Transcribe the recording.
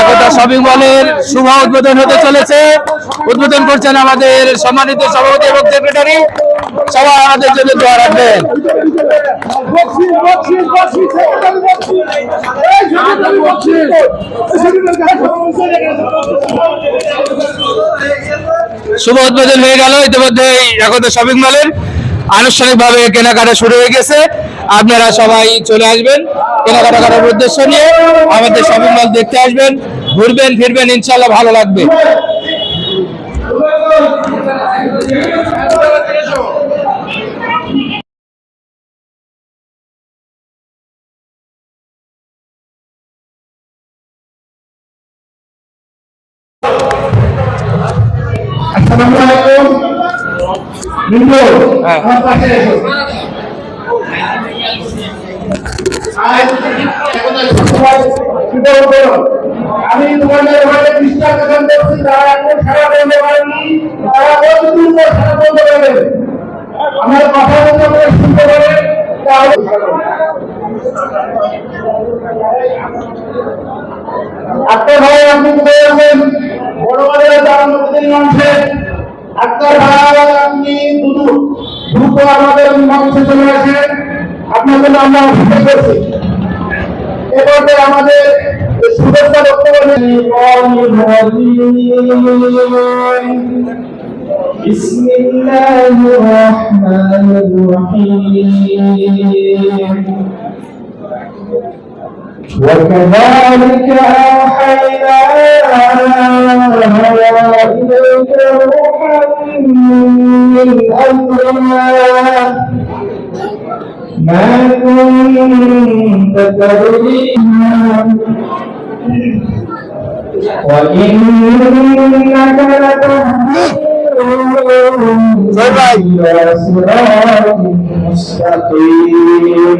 একতা shopping মলের উদ্বোধন হতে চলেছে। উদ্বোধন করছেন আমাদের সম্মানিত সভাপতি এবং সেক্রেটারি। সবাই আমাদের জন্য দোয়া রাখবেন। শুভ উদ্বোধন হয়ে গেল। ইতিমধ্যে একতা শপিং মলের আনুষ্ঠানিকভাবে কেনাকাটা শুরু হয়ে গেছে। আপনারা সবাই চলে আসবেন কেনাকাটা করার উদ্দেশ্য নিয়ে। আমাদের শপিং মল দেখতে আসবেন, ঘুরবেন, ফিরবেন ইনশাল্লাহ ভালো লাগবে। আসসালামু আলাইকুম। আমি তোমাদের বিশ্বাস করছি তারা এখন সারা বলতে পারেনি তারা কতদিন পর সারা বলতে আমার কথা বলতে শুনতে পারে তাহলে ভাই আপনি কোথায় আছেন? বড় বাজারে যারা নতুন মানুষের আক্তার ভাই আপনি দ্রুত দ্রুত আমাদের মঞ্চে চলে আসেন আপনার জন্য আমরা অপেক্ষা করছি এরপরে আমাদের শুভেচ্ছা বক্তব্য بسم الله الرحمن الرحيم وكذلك أوحينا إليك روحا من أمرنا ما كنت تدريها وإنك لتهدي إلى صراط مستقيم